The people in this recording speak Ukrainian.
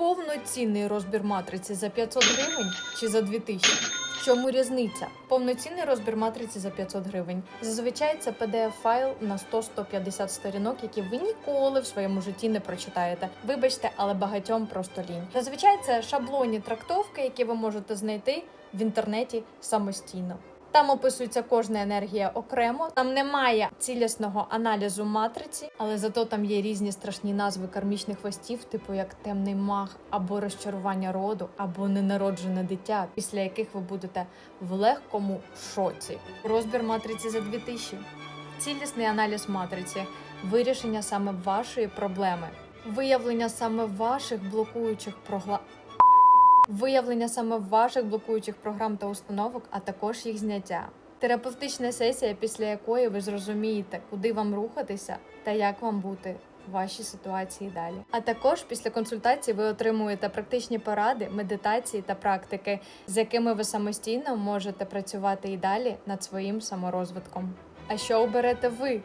повноцінний розбір матриці за 500 гривень чи за 2000? В чому різниця? Повноцінний розбір матриці за 500 гривень. Зазвичай це PDF-файл на 100-150 сторінок, які ви ніколи в своєму житті не прочитаєте. Вибачте, але багатьом просто лінь. Зазвичай це шаблонні трактовки, які ви можете знайти в інтернеті самостійно. Там описується кожна енергія окремо. Там немає цілісного аналізу матриці, але зато там є різні страшні назви кармічних хвостів, типу як темний маг, або розчарування роду, або ненароджене дитя, після яких ви будете в легкому шоці. Розбір матриці за 2000. Цілісний аналіз матриці, вирішення саме вашої проблеми, виявлення саме ваших блокуючих прогла... Виявлення саме ваших блокуючих програм та установок, а також їх зняття. Терапевтична сесія, після якої ви зрозумієте, куди вам рухатися та як вам бути в вашій ситуації далі. А також після консультації ви отримуєте практичні поради, медитації та практики, з якими ви самостійно можете працювати і далі над своїм саморозвитком. А що оберете ви?